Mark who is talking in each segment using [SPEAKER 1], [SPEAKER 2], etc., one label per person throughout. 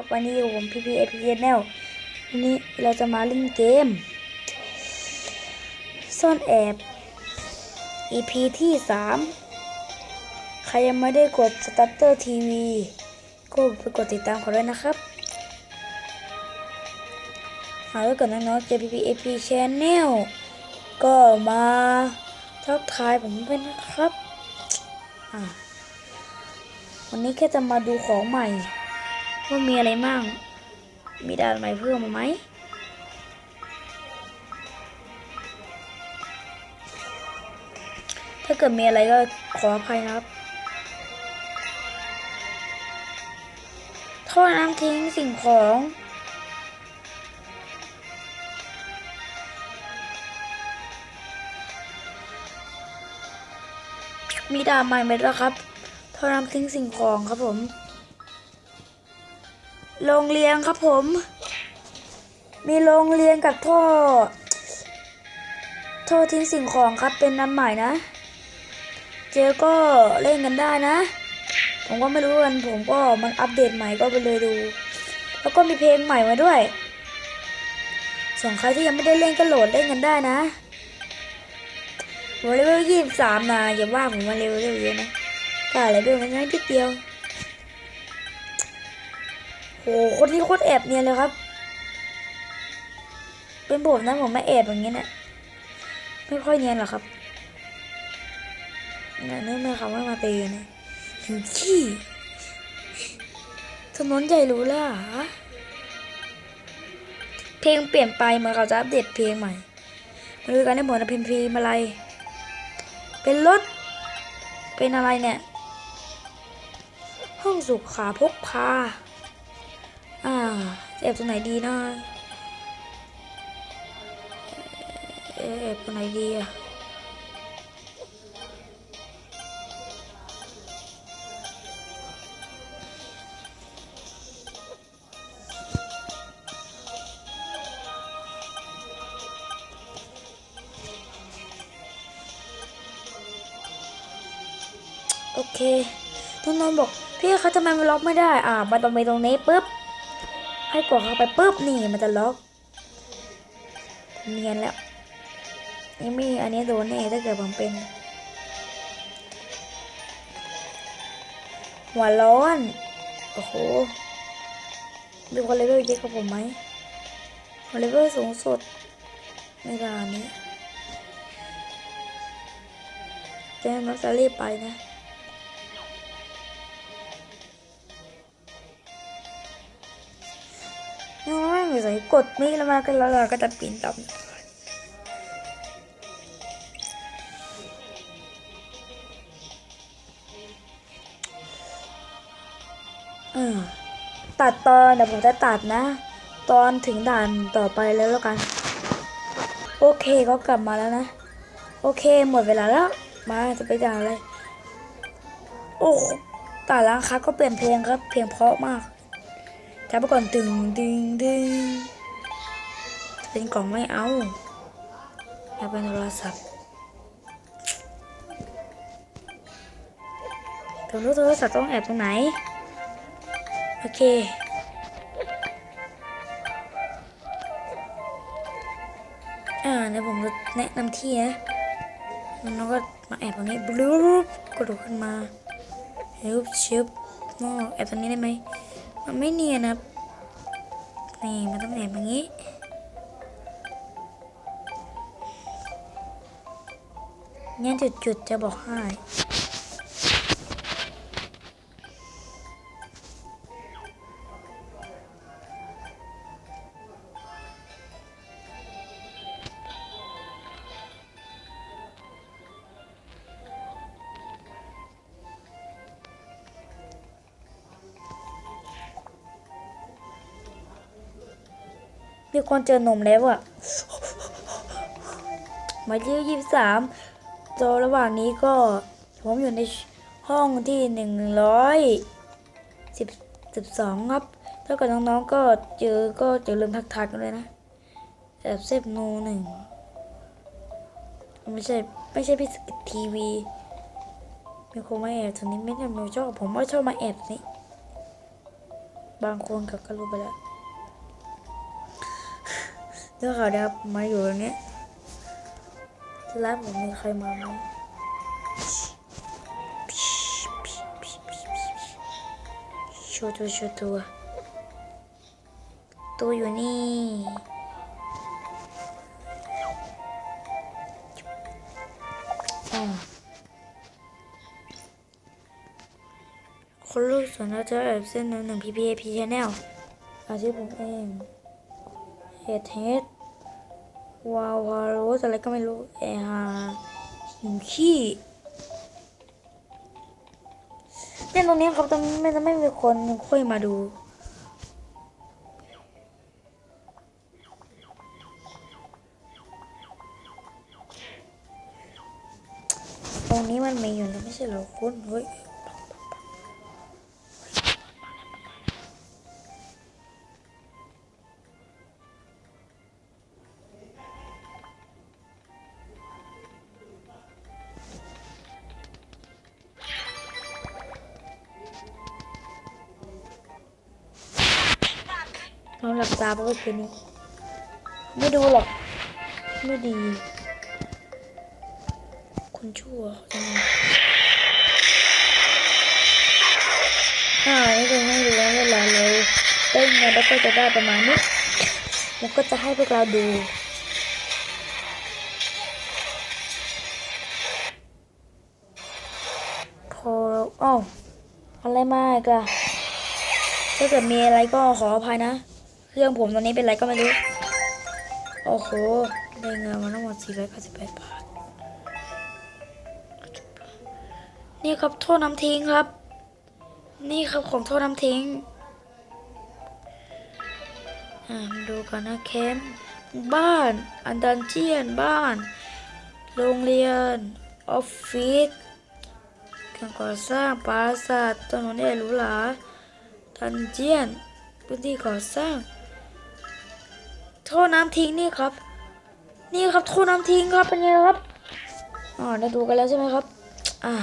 [SPEAKER 1] ครับวันนี้อยู่ผมพีพีเอพีแนลวันนี้เราจะมาเล่นเกม ซ่อนแอบ EP ที่3ใครยังไม่ได้กด Starter TV ก็ไปกดติดตามเขาด้วยนะครับหากถ้าเกิดน้องๆเจอ PPAP Channel ก็มาทักทายผมด้วยนะครับ วันนี้แค่จะมาดูของใหม่ ว่ามีอะไรมั่ง มีด่านใหม่เพิ่มมาไหมถ้าเกิดมีอะไรก็ขออภัยนะครับท่อน้ำทิ้งสิ่งของ มีดานใหม่ไหมล่ะครับท่อน้ำทิ้งสิ่งของครับผม โรงเรียนครับผม มีโรงเรียนกับท่อ ท่อทิ้งสิ่งของครับเป็นน้ำใหม่นะ เจอก็เล่นกันได้นะ ผมก็ไม่รู้กันผมก็มันอัปเดตใหม่ก็ไปเลยดู แล้วก็มีเพลงใหม่มาด้วย ส่วนใครที่ยังไม่ได้เล่นก็โหลดเล่นกันได้นะผมเลเวลยี่สิบสามนะอย่าว่าผมมาเลเวลเยอะนะกล้าเลเวลน้อยๆนิดเดียว โหคนนี้โคตรแอบเนียนเลยครับ เป็นผมนะผมไม่แอบอย่างนี้นะไม่ค่อยเนียนหรอกครับงานนี้ไม่คำว่ามาตีนะถึงขี้ถนนใหญ่รู้แล้วเหรอเพลงเปลี่ยนไปเหมือนเขาจะอัปเดตเพลงใหม่มาดูกันได้หมดนะเพลงเพลงอะไร เป็นรถ เป็นอะไรเนี่ย ห้องสุขาพกพา อ่าจะแอบตรงไหนดีนะเอ๊ะแอบตรงไหนดีอะโอเคน้องๆบอกพี่เขาทำไมมันล็อกไม่ได้ อ่ามาตรงไปตรงนี้ปุ๊บ ให้กดเข้าไปปุ๊บนี่มันจะล็อก เนียนแล้วนี่มีอันนี้โดนแน่ถ้าเกิดผมเป็น หัวร้อน โอ้โหดูคนเลเวลเยอะกว่าผมไหมคนเลเวลสูงสุดในด่านนี้เจะน้องจะรีบไปนะ น้อยใส่กดมีแล้วมาก็แล้วเราก็จะปีนต่ำเอตัดตอนเดี๋ยวผมจะตัดนะ ตอนถึงด่านต่อไปแล้วแล้วกัน โอเคก็กลับมาแล้วนะ โอเคหมดเวลาแล้ว มาจะไปด่านอะไรโอ้ด่านล้างคัดก็เปลี่ยนเพลงครับเพลงเพราะมาก จับไปก่อนตึงดึงดึงเป็นกล่องไม่เอาอยากเป็นโทรศัพท์ผมรู้โทรศัพท์ต้องแอบตรงไหน โอเคอ่าเดี๋ยวผมจะแนะนำที่นะน้องก็มาแอบตรงนี้บลูบกระโดดขึ้นมาเฮลชิบโน่แอบตรงนี้ได้ไหม มันไม่เนียนนะนี่มันต้องแอบอย่างนี้เนี่ยจุดๆจะบอกให้ มีคนเจอนมแล้วอะหมายี่ยี่สามโจระหว่างนี้ก็ผมอยู่ในห้องที่หนึ่งร้อยสิบสิบสองครับถ้ากิดน้องๆก็เจอก็จะลืมทักทายกันเลยนะแอบเซฟโนหนึ่งไม่ใช่ไม่ใช่พิสกิททีวีมีคนมาแอบตรงนี้ไม่ทำหนูชอบผมว่าชอบมาแอบนี่บางคนก็ก็รู้ไปแล้ว เรื่องข่าวนะครับมาอยู่ตรงนี้ร้านผมมีใครมาไหมชูตัวชูตัวตัวอยู่นี่อ่าคนลูกสวนเราจะแอบเส้นหนึ่งหนึ่ง PPAP Channel อาชีพผมเองเฮดเฮด วาววาโรสอะไรก็ไม่รู้เอฮาหินขี้เล่นตรงนี้ครับแต่ไม่จะไม่มีคนค่อยมาดูตรงนี้มันมีอยู่นะไม่ใช่เหรอคุณเฮ้ย นอนหลับตาเพราะคืนนี้ ไม่ดูหรอก ไม่ดีคนชั่วเขาจะมาอ่านี่คือไม่รู้เวลาเราเต้นไงแล้วก็จะได้ประมาณนี้แล้วก็จะให้พวกเราดูพออ้าวอะไรมากล่ะถ้าเกิดมีอะไรก็ขออภัยนะ เครื่องผมตอนนี้เป็นไรก็ไม่รู้ โอ้โห ได้เงินมาทั้งหมด488บาท นี่ครับโทษน้ำทิ้งครับ นี่ครับของโทษน้ำทิ้งอ่าดูกันนะแคมป์บ้าน อันดันเจียน บ้าน โรงเรียน ออฟฟิศการก่อสร้างปราสาทถนนใหญ่หรูหราดันเจียน พื้นที่ก่อสร้าง ท่อน้ำทิ้งนี่ครับ นี่ครับท่อน้ำทิ้งครับเป็นไงครับอ๋อได้ดูกันแล้วใช่ไหมครับ อ่า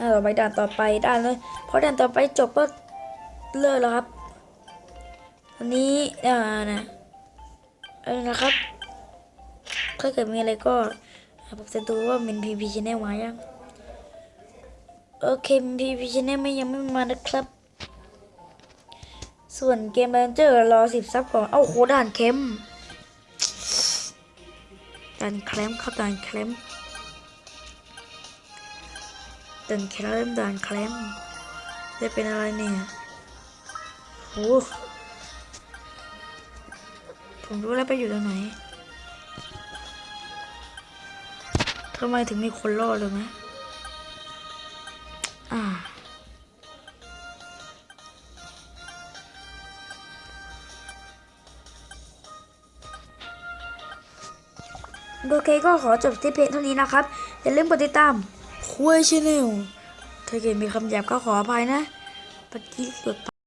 [SPEAKER 1] อ่าต่อไปด่านต่อไปด่านเลยพอด่านต่อไปจบก็เลิกแล้วครับอันนี้อ่านะเออนะครับ ถ้าเกิดมีอะไรก็ผมจะดูว่ามินพีพีชแนลมายัง โอเคพีพีชแนลไม่ยังไม่มานะครับ ส่วนเกมแรนเจอร์รอสิบซับก่อน เอ้าโหด่านเข้มด่านแคลมครับด่านแคลมด่านแคลมด่านแคลมได้เป็นอะไรเนี่ยโหผมรู้แล้วไปอยู่ตรงไหนทำไมถึงมีคนรอดเลยไหม โอเคก็ขอจบที่เพจเท่านี้นะครับ อย่าลืมกดติดตามคุยชาแนลถ้าเกิดมีคำหยาบก็ขออภัยนะปฏิสุด